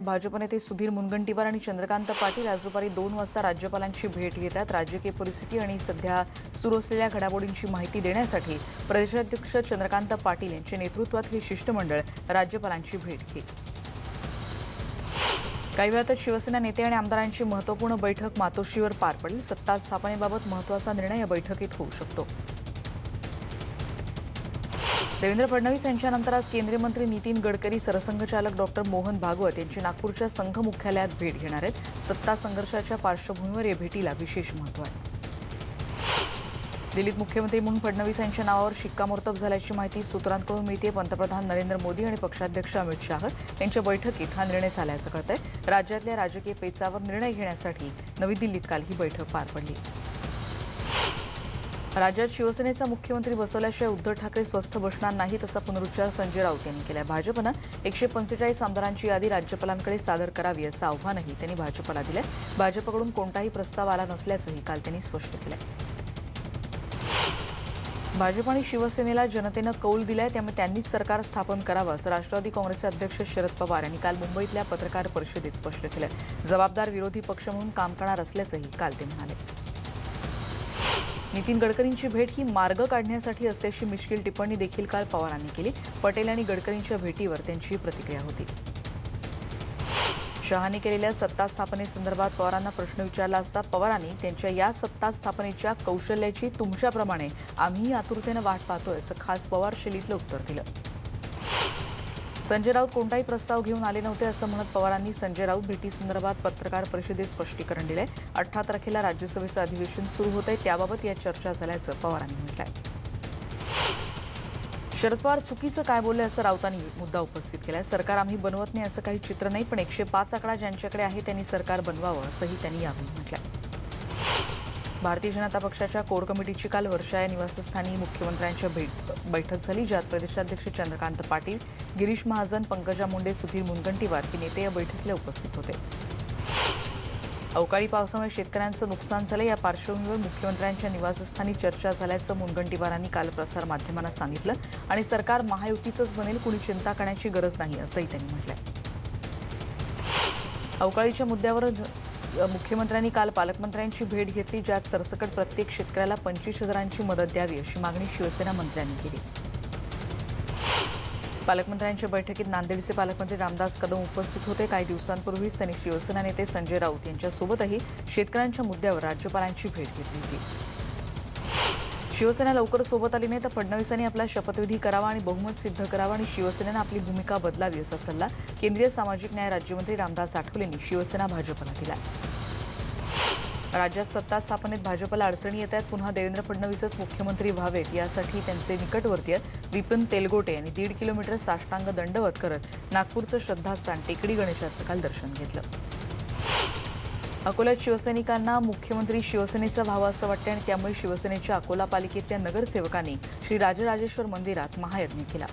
भाजप नेते सुधीर मुनगंटीवार आणि चंद्रकांत पाटील आज दुपारी दोन वाजता राज्यपालांची भेट घेतात. राजकीय परिस्थिती आणि सध्या सुरू असलेल्या घडामोडींची माहिती देण्यासाठी प्रदेशाध्यक्ष चंद्रकांत पाटील यांच्या नेतृत्वात हे शिष्टमंडळ राज्यपालांची भेट घेईल. काही वेळातच शिवसेना नेते आणि आमदारांची महत्त्वपूर्ण बैठक मातोश्रीवर पार पडेल. सत्ता स्थापनेबाबत महत्त्वाचा निर्णय या बैठकीत होऊ शकतो. देवेंद्र फडणवीस यांच्यानंतर आज केंद्रीय मंत्री नितीन गडकरी सरसंघचालक डॉक्टर मोहन भागवत यांची नागपूरच्या संघ मुख्यालयात भेट घेणार आहेत. सत्ता संघर्षाच्या पार्श्वभूमीवर या भेटीला विशेष महत्त्व आहे. दिल्लीत मुख्यमंत्री म्हणून फडणवीस यांच्या नावावर शिक्कामोर्तब झाल्याची माहिती सूत्रांकडून मिळते पंतप्रधान नरेंद्र मोदी आणि पक्षाध्यक्ष अमित शाह यांच्या बैठकीत हा निर्णय झाल्याचं कळतंय. राज्यातल्या राजकीय पेचावर निर्णय घेण्यासाठी नवी दिल्लीत काल ही बैठक पार पडली. राज्यात शिवसेनेचा मुख्यमंत्री बसवल्याशिवाय उद्धव ठाकरे स्वस्थ बसणार नाहीत असा पुनरुच्चार संजय राऊत यांनी केला भाजपनं एकशे पंचेचाळीस आमदारांची यादी राज्यपालांकडे सादर करावी असं आव्हानही त्यांनी भाजपला दिलंय. भाजपकडून कोणताही प्रस्ताव आला नसल्याचंही काल त्यांनी स्पष्ट केलंय. भाजप आणि शिवसेनेला जनतेनं कौल दिलाय त्यामुळे त्यांनीच सरकार स्थापन करावं असं राष्ट्रवादी काँग्रेसचे अध्यक्ष शरद पवार यांनी काल मुंबईतल्या पत्रकार परिषदेत स्पष्ट केलं जबाबदार विरोधी पक्ष म्हणून काम करणार असल्याचंही काल ते म्हणाले. नितीन गडकरींची भेट ही मार्ग काढण्यासाठी असल्याची मिश्किल टिप्पणी देखील काल पवारांनी केली. पटेल आणि गडकरींच्या भेटीवर त्यांची प्रतिक्रिया होती. शहाने केलेल्या सत्ता स्थापनेसंदर्भात पवारांना प्रश्न विचारला असता पवारांनी त्यांच्या या सत्ता स्थापनेच्या कौशल्याची तुमच्याप्रमाणे आम्ही आतुरतेनं वाट पाहतोय असं खास पवार शैलीतलं उत्तर दिलं. संजय राऊत कोणताही प्रस्ताव घेऊन आले नव्हते असं म्हणत पवारांनी संजय राऊत भेटीसंदर्भात पत्रकार परिषदेत स्पष्टीकरण दिलंय. अठरा तारखेला राज्यसभेचं अधिवेशन सुरू होत आहे त्याबाबत या चर्चा झाल्याचं पवारांनी म्हटलंय. शरद पवार चुकीचं काय बोलले असं राऊतांनी मुद्दा उपस्थित केलाय. सरकार आम्ही बनवत नाही असं काही चित्र नाही पण एकशे पाच आकडा ज्यांच्याकडे आहे त्यांनी सरकार बनवावं असंही त्यांनी यावेळी आहे भारतीय जनता पक्षाच्या कोर कमिटीची काल वर्षा या निवासस्थानी मुख्यमंत्र्यांच्या भेट बैठक झाली ज्यात प्रदेशाध्यक्ष चंद्रकांत पाटील गिरीश महाजन पंकजा मुंडे सुधीर मुनगंटीवार हे नेते या बैठकीला उपस्थित होते. अवकाळी पावसामुळे शेतकऱ्यांचं नुकसान झालं या पार्श्वभूमीवर मुख्यमंत्र्यांच्या निवासस्थानी चर्चा झाल्याचं मुनगंटीवारांनी काल प्रसारमाध्यमांना सांगितलं आणि सरकार महायुतीचंच बनेल कुणी चिंता करण्याची गरज नाही असंही त्यांनी म्हटलंय. अवकाळीच्या मुद्द्यावर मुख्यमंत्र्यांनी काल पालकमंत्र्यांची भेट घेतली ज्यात सरसकट प्रत्येक शेतकऱ्याला पंचवीस हजारांची मदत द्यावी अशी मागणी शिवसेना मंत्र्यांनी केली. पालकमंत्र्यांच्या बैठकीत नांदेडचे पालकमंत्री रामदास कदम उपस्थित होते. काही दिवसांपूर्वीच त्यांनी शिवसेना नेते संजय राऊत यांच्यासोबतही शेतकऱ्यांच्या मुद्द्यावर राज्यपालांची भेट घेतली होती. शिवसेना लवकर सोबत आली नाही तर फडणवीसांनी आपला शपथविधी करावा आणि बहुमत सिद्ध करावं आणि शिवसेनेनं आपली भूमिका बदलावी असा सल्ला केंद्रीय सामाजिक न्याय राज्यमंत्री रामदास आठवले यांनी शिवसेना भाजपला दिला राज्यात सत्ता स्थापनेत भाजपला अडचणी येत आहेत. पुन्हा देवेंद्र फडणवीसच मुख्यमंत्री व्हावेत. यासाठी त्यांचे निकटवर्तीय विपिन तेलगोटे यांनी दीड किलोमीटर साष्टांग दंडवत करत नागपूरचं श्रद्धास्थान टेकडी गणेशाचं काल दर्शन घेतलं. अकोल्यात शिवसैनिकांना मुख्यमंत्री शिवसेनेचा व्हावा असं वाटते आणि त्यामुळे शिवसेनेच्या अकोला पालिकेतल्या नगरसेवकांनी श्री राजराजेश्वर मंदिरात महायज्ञ केला.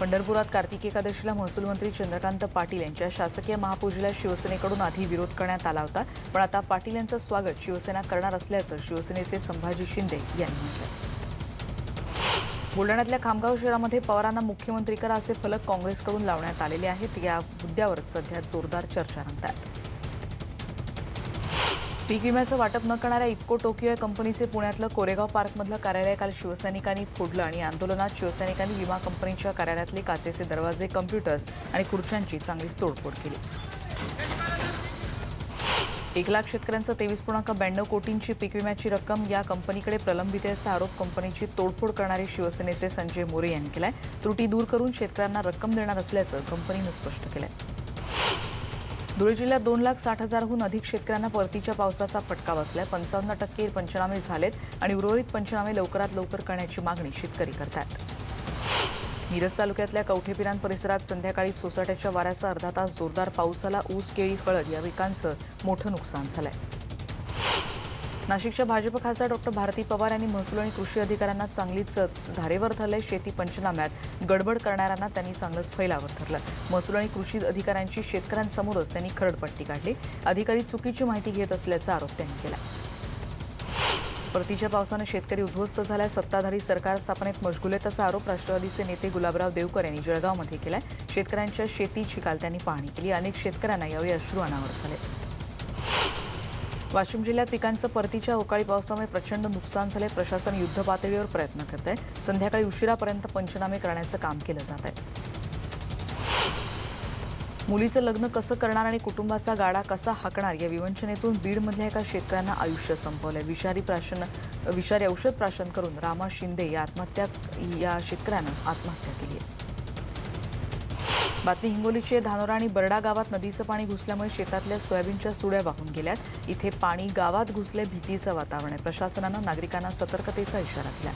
पंढरपुरात कार्तिक एकादशीला महसूल मंत्री चंद्रकांत पाटील यांच्या शासकीय महापूजेला शिवसेनेकडून आधी विरोध करण्यात आला होता पण आता पाटील यांचं स्वागत शिवसेना करणार असल्याचं शिवसेनेचे संभाजी शिंदे यांनी म्हटलं बुलढाण्यातल्या खामगाव शहरामध्ये पवारांना मुख्यमंत्री करा असे फलक काँग्रेसकडून लावण्यात आलेले आहेत. या मुद्द्यावर सध्या जोरदार चर्चा रंगतात. पीक विम्याचं वाटप न करणाऱ्या इफको टोकियो या कंपनीचे पुण्यातलं कोरेगाव पार्कमधलं कार्यालय काल शिवसैनिकांनी फोडलं आणि आंदोलनात शिवसैनिकांनी विमा कंपनीच्या कार्यालयातले काचेचे दरवाजे कम्प्युटर्स आणि खुर्च्यांची चांगलीच तोडफोड केली. एक लाख शेतकऱ्यांचं तेवीस पूर्णांक ब्याण्णव कोटींची पीक विम्याची रक्कम या कंपनीकडे प्रलंबित आहे असा आरोप कंपनीची तोडफोड करणारे शिवसेनेचे संजय मोरे यांनी केलाय. त्रुटी दूर करून शेतकऱ्यांना रक्कम देणार असल्याचं कंपनीनं स्पष्ट केलंय. धुळे जिल्ह्यात दोन लाख साठ हजारहून अधिक शेतकऱ्यांना परतीच्या पावसाचा फटका बसलाय. पंचावन्न टक्के पंचनामे झालेत आणि उर्वरित पंचनामे लवकरात लवकर करण्याची मागणी शेतकरी करतात मिरज तालुक्यातल्या कवठेपिरान परिसरात संध्याकाळी सोसाट्याच्या वाऱ्याचा अर्धा तास जोरदार पाऊस आला ऊस केळी हळद या पिकांचं मोठं नुकसान झालंय. नाशिकच्या भाजप खासदार डॉक्टर भारती पवार यांनी महसूल आणि कृषी अधिकाऱ्यांना चांगलीच धारेवर धरलंय शेती पंचनाम्यात गडबड करणाऱ्यांना त्यांनी चांगलंच फैलावर धरलं. महसूल आणि कृषी अधिकाऱ्यांची शेतकऱ्यांसमोरच त्यांनी खरडपट्टी काढली. अधिकारी चुकीची माहिती घेत असल्याचा आरोप त्यांनी केला. परतीच्या पावसानं शेतकरी उद्ध्वस्त झालाय. सत्ताधारी सरकार स्थापनेत मशगुल आहेत तसा आरोप राष्ट्रवादीचे नेते गुलाबराव देवकर यांनी जळगावमध्ये केलाय. शेतकऱ्यांच्या शेतीची काल त्यांनी पाहणी केली. अनेक शेतकऱ्यांना यावेळी अश्रू अनावर झाले. वाशिम जिल्ह्यात पिकांचं परतीच्या अवकाळी पावसामुळे प्रचंड नुकसान झाले प्रशासन युद्ध पातळीवर प्रयत्न करत आहे संध्याकाळी उशिरापर्यंत पंचनामे करण्याचं काम केलं जात आहे मुलीचं लग्न कसं करणार आणि कुटुंबाचा गाडा कसा हाकणार? या विवंचनेतून बीडमधल्या एका शेतकऱ्यांना आयुष्य संपवलंय. विषारी प्राशन विषारी औषध प्राशन करून रामा शिंदे या आत्महत्या या शेतकऱ्यानं आत्महत्या केली आहे. बातमी हिंगोलीचे धानोरा आणि बरडा गावात नदीचं पाणी घुसल्यामुळे शेतातल्या सोयाबीनच्या सुड्या वाहून गेल्यात. इथे पाणी गावात घुसले भीतीचं वातावरण आहे. प्रशासनानं नागरिकांना सतर्कतेचा इशारा दिला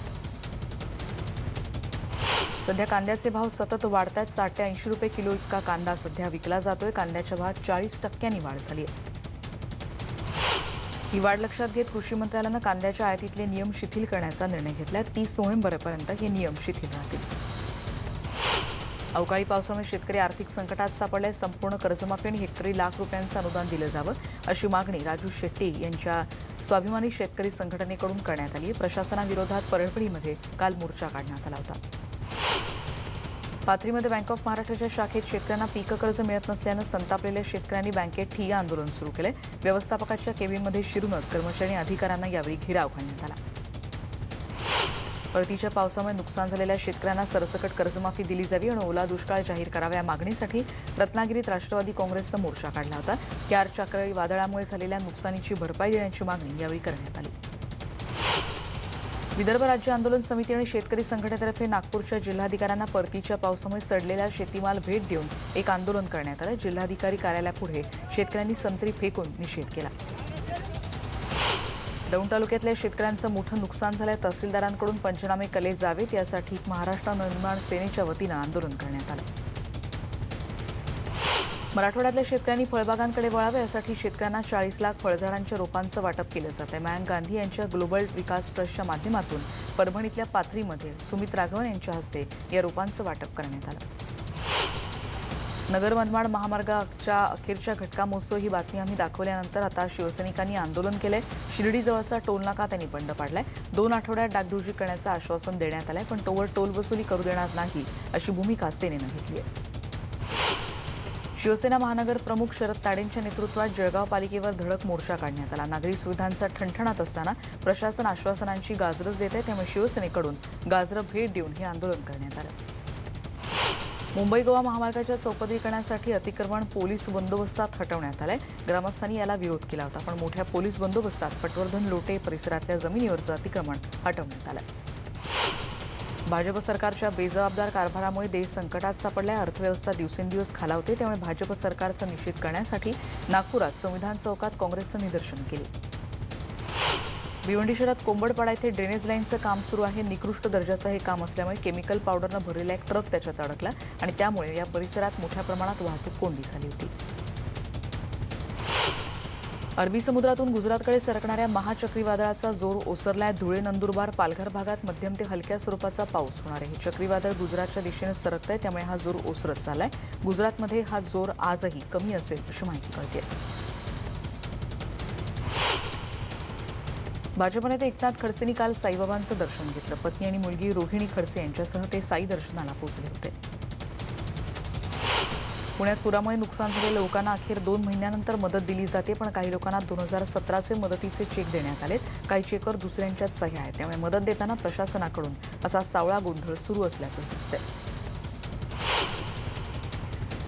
सध्या कांद्याचे भाव सतत वाढत आहेत साठ ते ऐंशी रुपये किलो इतका कांदा सध्या विकला जातोय. कांद्याच्या भावात चाळीस टक्क्यांनी वाढ झाली आहे. ही वाढ लक्षात घेत कृषी मंत्रालयानं कांद्याच्या आयातीतले नियम शिथिल करण्याचा निर्णय घेतला तीस नोव्हेंबरपर्यंत हे नियम शिथिल राहतील. अवकाळी पावसामुळे शेतकरी आर्थिक संकटात सापडले संपूर्ण कर्जमाफी आणि हेक्टरी लाख रुपयांचं अनुदान दिलं जावं अशी मागणी राजू शेट्टी यांच्या स्वाभिमानी शेतकरी संघटनेकडून करण्यात आली आहे. प्रशासनाविरोधात परळपडीमध्ये काल मोर्चा काढण्यात आला होता. पाथरीमध्ये बँक ऑफ महाराष्ट्राच्या शाखेत शेतकऱ्यांना पीक कर्ज मिळत नसल्यानं संतापलेल्या शेतकऱ्यांनी बँकेत ठिय्या आंदोलन सुरू केले. व्यवस्थापकाच्या केबिनमध्ये शिरूनच कर्मचारी आणि अधिकाऱ्यांना यावेळी घेराव घालण्यात आला. परतीच्या पावसामुळे नुकसान झालेल्या शेतकऱ्यांना सरसकट कर्जमाफी दिली जावी आणि ओला दुष्काळ जाहीर करावा या मागणीसाठी रत्नागिरीत राष्ट्रवादी काँग्रेसनं मोर्चा काढला होता. क्यार चक्री वादळामुळे झालेल्या नुकसानीची भरपाई देण्याची मागणी यावेळी करण्यात आली. विदर्भ राज्य आंदोलन समिती आणि शेतकरी संघटनेतर्फे नागपूरच्या जिल्हाधिकाऱ्यांना परतीच्या पावसामुळे सडलेला शेतीमाल भेट देऊन एक आंदोलन करण्यात आलं. जिल्हाधिकारी कार्यालयापुढे शेतकऱ्यांनी संत्री फेकून निषेध केला. दौंड तालुक्यातल्या शेतकऱ्यांचं मोठं नुकसान झालंय. तहसीलदारांकडून पंचनामे केले जावेत. यासाठी महाराष्ट्र निर्माण सेनेच्या वतीनं आंदोलन करण्यात आलं. मराठवाड्यातल्या शेतकऱ्यांनी फळबागांकडे वळावे यासाठी शेतकऱ्यांना चाळीस लाख फळझाडांच्या रोपांचं वाटप केलं जात आहे. मयांक गांधी यांच्या ग्लोबल विकास ट्रस्टच्या माध्यमातून परभणीतल्या पाथरीमध्ये सुमित राघवन यांच्या हस्ते या रोपांचं वाटप करण्यात आलं. नगर मनमाड महामार्गाच्या अखेरच्या घटका महोत्सव ही बातमी आम्ही दाखवल्यानंतर आता शिवसैनिकांनी आंदोलन केलंय. शिर्डीजवळचा टोल नाका त्यांनी बंद पाडलाय. दोन आठवड्यात डागडुजी करण्याचं आश्वासन देण्यात आलंय पण तोवर टोल वसुली करू देणार नाही अशी भूमिका सेनेनं घेतली आहे. शिवसेना महानगर प्रमुख शरद ताडेंच्या नेतृत्वात जळगाव पालिकेवर धडक मोर्चा काढण्यात आला. नागरी सुविधांचा ठणठणात असताना प्रशासन आश्वासनांची गाजरच देत आहे त्यामुळे शिवसेनेकडून गाजरं भेट देऊन हे आंदोलन करण्यात आलं. मुंबई गोवा महामार्गाच्या चौपदरीकरणासाठी अतिक्रमण पोलीस बंदोबस्तात हटवण्यात आलंय. ग्रामस्थांनी याला विरोध केला होता पण मोठ्या पोलीस बंदोबस्तात पटवर्धन लोटे परिसरातल्या जमिनीवरचं अतिक्रमण हटवण्यात आलंय भाजप सरकारच्या बेजबाबदार कारभारामुळे देश संकटात सापडलाय. अर्थव्यवस्था दिवसेंदिवस खालावते. त्यामुळे भाजप सरकारचा निषेध करण्यासाठी नागपुरात संविधान चौकात काँग्रेसचं निदर्शन केले. भिवंडी शहरात कोंबडपाडा येथे ड्रेनेज लाईनचं काम सुरू आहे. निकृष्ट दर्जाचं हे काम असल्यामुळे केमिकल पावडरनं भरलेला एक ट्रक त्याच्यात अडकला आणि त्यामुळे या परिसरात मोठ्या प्रमाणात वाहतूक कोंडी झाली होती. अरबी समुद्रातून गुजरातकडे सरकणाऱ्या महाचक्रीवादळाचा जोर ओसरलाय. धुळे नंदुरबार पालघर भागात मध्यम ते हलक्या स्वरूपाचा पाऊस होणार आहे. हे चक्रीवादळ गुजरातच्या दिशेने सरकत आहे त्यामुळे हा जोर ओसरत चाललाय. गुजरातमध्ये हा जोर आजही कमी असेल अशी माहिती कळते भाजप नेते एकनाथ खडसेंनी काल साईबाबांचं दर्शन घेतलं. पत्नी आणि मुलगी रोहिणी खडसे यांच्यासह ते साई दर्शनाला पोहोचले होते. पुण्यात पुरामुळे नुकसान झालेल्या लोकांना अखेर दोन महिन्यानंतर मदत दिली जाते पण काही लोकांना दोन हजार सतराचे मदतीचे चेक देण्यात आलेत. काही चेकवर दुसऱ्यांच्याच सह्या आहेत. त्यामुळे मदत देताना प्रशासनाकडून असा सावळा गोंधळ सुरू असल्याचं दिसतंय.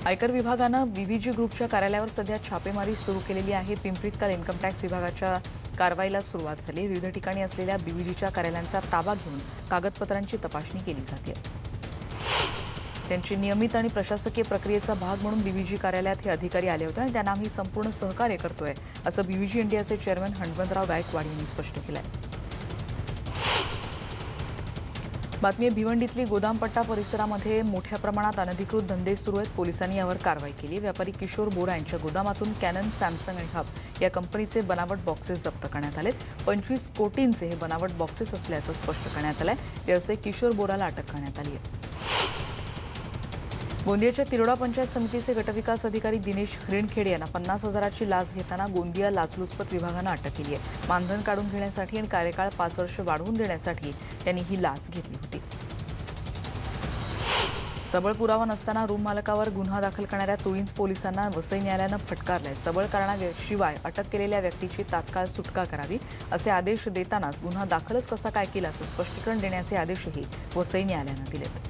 आयकर विभागानं बीबीजी ग्रुपच्या कार्यालयावर सध्या छापेमारी सुरू केलेली आहे. पिंपरीत काल इन्कम टॅक्स विभागाच्या कारवाईला सुरुवात झाली. विविध ठिकाणी असलेल्या बीबीजीच्या कार्यालयांचा ताबा घेऊन कागदपत्रांची तपासणी केली जाते. त्यांची नियमित आणि प्रशासकीय प्रक्रियेचा भाग म्हणून बीव्हीजी कार्यालयात हे अधिकारी आले होते आणि त्यांना आम्ही संपूर्ण सहकार्य करतोय असं बीव्हीजी इंडियाचे चेअरमन हणवंतराव गायकवाड यांनी स्पष्ट केलं आहे बातमी आहे भिवंडीतली गोदामपट्टा परिसरामध्ये मोठ्या प्रमाणात अनधिकृत धंदे सुरू आहेत. पोलिसांनी यावर कारवाई केली. व्यापारी किशोर बोरा यांच्या गोदामातून कॅनन सॅमसंग आणि हब या कंपनीचे बनावट बॉक्सेस जप्त करण्यात आलेत. पंचवीस कोटींचे हे बनावट बॉक्सेस असल्याचं स्पष्ट करण्यात आलं आहे व्यावसायिक किशोर बोराला अटक करण्यात आली आहे. गोंदियाच्या तिरोडा पंचायत समितीचे गटविकास अधिकारी दिनेश हरिणखेडे यांना पन्नास हजाराची लाच घेताना गोंदिया लाचलुचपत विभागानं अटक केली आहे. मानधन काढून घेण्यासाठी आणि कार्यकाळ पाच वर्ष वाढवून देण्यासाठी त्यांनी ही लाच घेतली होती. सबळ पुरावा नसताना रूम मालकावर गुन्हा दाखल करणाऱ्या तुळींज पोलिसांना वसई न्यायालयानं फटकारलंय. सबळ कारणाशिवाय अटक केलेल्या व्यक्तीची तात्काळ सुटका करावी असे आदेश देतानाच गुन्हा दाखलच कसा काय केला असं स्पष्टीकरण देण्याचे आदेशही वसई न्यायालयानं दिलेत.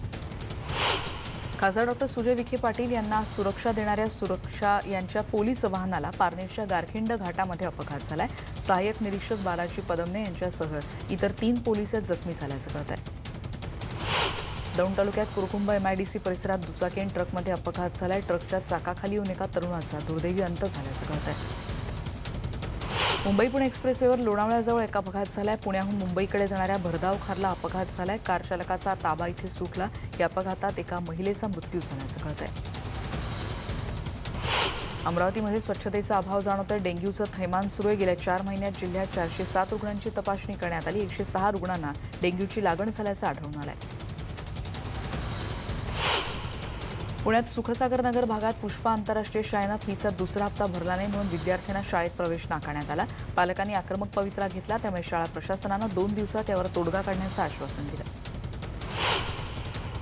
खासदार डॉक्टर सुजय विखे पाटील यांना सुरक्षा देणाऱ्या सुरक्षा यांच्या पोलीस वाहनाला पारनेरच्या गारखिंड घाटामध्ये अपघात झालाय. सहाय्यक निरीक्षक बालाजी पदमने यांच्यासह इतर तीन पोलीस जखमी झाल्याचं कळत आहे दौंड तालुक्यात कुरकुंब एमआयडीसी परिसरात दुचाकी आणि ट्रकमध्ये अपघात झालाय. ट्रकच्या चाकाखाली येऊन एका तरुणाचा दुर्दैवी अंत झाल्याचं कळत आहे मुंबई पुणे एक्सप्रेसवेवर लोणावळ्याजवळ एक अपघात झालाय. पुण्याहून मुंबईकडे जाणाऱ्या भरधाव खारला अपघात झालाय. कार चालकाचा ताबा इथे सुटला. या अपघातात एका महिलेचा मृत्यू झाल्याचं कळत आहे अमरावतीमध्ये स्वच्छतेचा अभाव जाणवतोय. डेंग्यूचं थैमान सुरू आहे. गेल्या चार महिन्यात जिल्ह्यात चारशे सात रुग्णांची तपासणी करण्यात आली. एकशे सहा रुग्णांना डेंग्यूची लागण झाल्याचं आढळून आलंय. पुण्यात सुखसागर नगर भागात पुष्पा आंतरराष्ट्रीय शाळेनं फीचा दुसरा हप्ता भरला नाही म्हणून विद्यार्थ्यांना शाळेत प्रवेश नाकारण्यात आला. पालकांनी आक्रमक पवित्रा घेतला त्यामुळे शाळा प्रशासनानं दोन दिवसात यावर तोडगा काढण्याचं आश्वासन दिलं.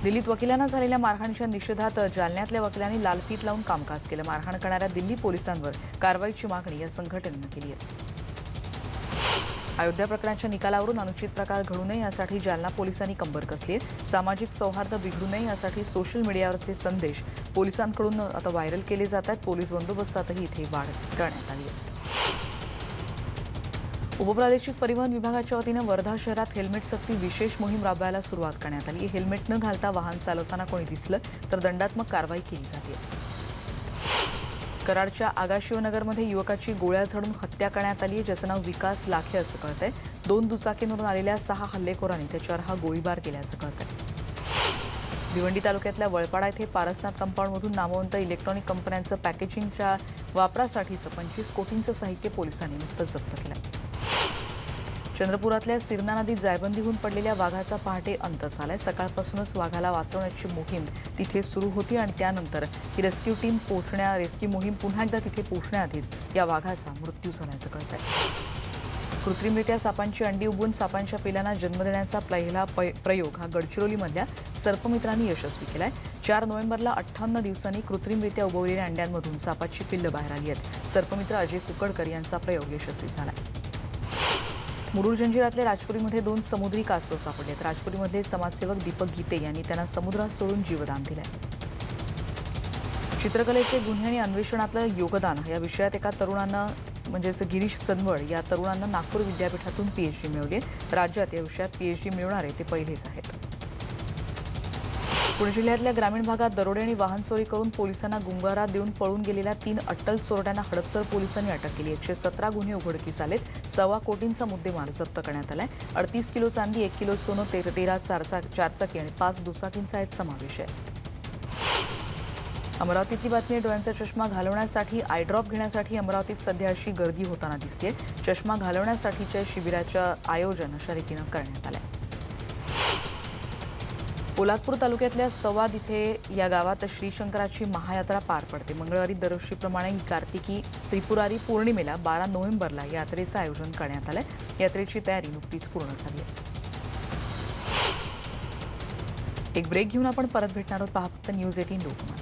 दिल्लीत वकिलांना झालेल्या मारहाणीच्या निषेधात जालन्यातल्या वकिलांनी लालफीत लावून कामकाज केलं. मारहाण करणाऱ्या दिल्ली पोलिसांवर कारवाईची मागणी या संघटनेनं केली आहे. अयोध्या प्रकरणाच्या निकालावरून अनुचित प्रकार घडू नये यासाठी जालना पोलिसांनी कंबर कसली आहे सामाजिक सौहार्द बिघडू नये यासाठी सोशल मीडियावरचे संदेश पोलिसांकडून आता व्हायरल केले जात आहेत. पोलीस बंदोबस्तातही इथे वाढ करण्यात आली आहे. उपप्रादेशिक परिवहन विभागाच्या वतीनं वर्धा शहरात हेल्मेट सक्ती विशेष मोहीम राबवायला सुरुवात करण्यात आली. हेल्मेट न घालता वाहन चालवताना कोणी दिसलं तर दंडात्मक कारवाई केली जाते. कराडच्या आगाशिवनगरमध्ये युवकाची गोळ्या झडून हत्या करण्यात आली आहे ज्याचं नाव विकास लाखे असं कळतंय. दोन दुचाकींवरून आलेल्या सहा हल्लेखोरांनी त्याच्यावर हा गोळीबार केल्याचं कळतंय. भिवंडी तालुक्यातल्या वळपाडा येथे पारसनाथ कंपाऊंडमधून नामवंत इलेक्ट्रॉनिक कंपन्यांचं पॅकेजिंगच्या वापरासाठीचं पंचवीस कोटींचं साहित्य पोलिसांनी नुकतंच जप्त केलं चंद्रपुरातल्या सिरना नदीत जायबंदीहून पडलेल्या वाघाचा पहाटे अंत झालाय. सकाळपासूनच वाघाला वाचवण्याची मोहीम तिथे सुरू होती आणि त्यानंतर ही रेस्क्यू टीम पोहोचण्या रेस्क्यू मोहीम पुन्हा एकदा तिथे पोहोचण्याआधीच या वाघाचा मृत्यू झाल्याचं कळत आहे कृत्रिमरित्या सापांची अंडी उबून सापांच्या पिलांना जन्म देण्याचा पहिला प्रयोग हा गडचिरोलीमधल्या सर्पमित्रांनी यशस्वी केलाय. चार नोव्हेंबरला अठ्ठावन्न दिवसांनी कृत्रिमरित्या उबवलेल्या अंड्यांमधून सापाची पिल्लं बाहेर आली आहेत. सर्पमित्र अजय कुकडकर यांचा प्रयोग यशस्वी झाला मुरुड जंजिरातल्या राजपुरीमध्ये दोन समुद्री कासव सापडलेत. राजपुरीमधले समाजसेवक दीपक गीते यांनी त्यांना समुद्रात सोडून जीवदान दिलंय. चित्रकलेचे गुन्हे आणि अन्वेषणातलं योगदान या विषयात एका तरुणानं म्हणजेच गिरीश चंदवड या तरुणांना नागपूर विद्यापीठातून पीएचडी मिळवली आहे. राज्यात या विषयात पीएचडी मिळवणारे ते पहिलेच आहेत. पुणे जिल्ह्यातल्या ग्रामीण भागात दरोडे आणि वाहन चोरी करून पोलिसांना गुंगारा देऊन पळून गेलेल्या तीन अट्टल चोरट्यांना हडपसर पोलिसांनी अटक केली. एकशे सतरा गुन्हे उघडकीस आलेत. सव्वा कोटींचा मुद्देमाल जप्त करण्यात आलाय. अडतीस किलो चांदी एक किलो सोनं तेर तेरा चारचा चारचाकी आणि पाच दुचाकींचा यात समावेश आहे. अमरावतीतली बातमी डोळ्यांचा चष्मा घालवण्यासाठी आयड्रॉप घेण्यासाठी अमरावतीत सध्या अशी गर्दी होताना दिसते चष्मा घालवण्यासाठीच्या शिबिराचं आयोजन अशा रीतीनं करण्यात आहे पोलादपूर तालुक्यातल्या सवाद इथे या गावात श्रीशंकराची महायात्रा पार पडते. मंगळवारी दरवर्षीप्रमाणे ही कार्तिकी त्रिपुरारी पौर्णिमेला बारा नोव्हेंबरला यात्रेचं आयोजन करण्यात आलंय. यात्रेची तयारी नुकतीच पूर्ण झाली आहे. एक ब्रेक घेऊन आपण परत भेटणार आहोत. पहा फक्त न्यूज एटीन लोकमत.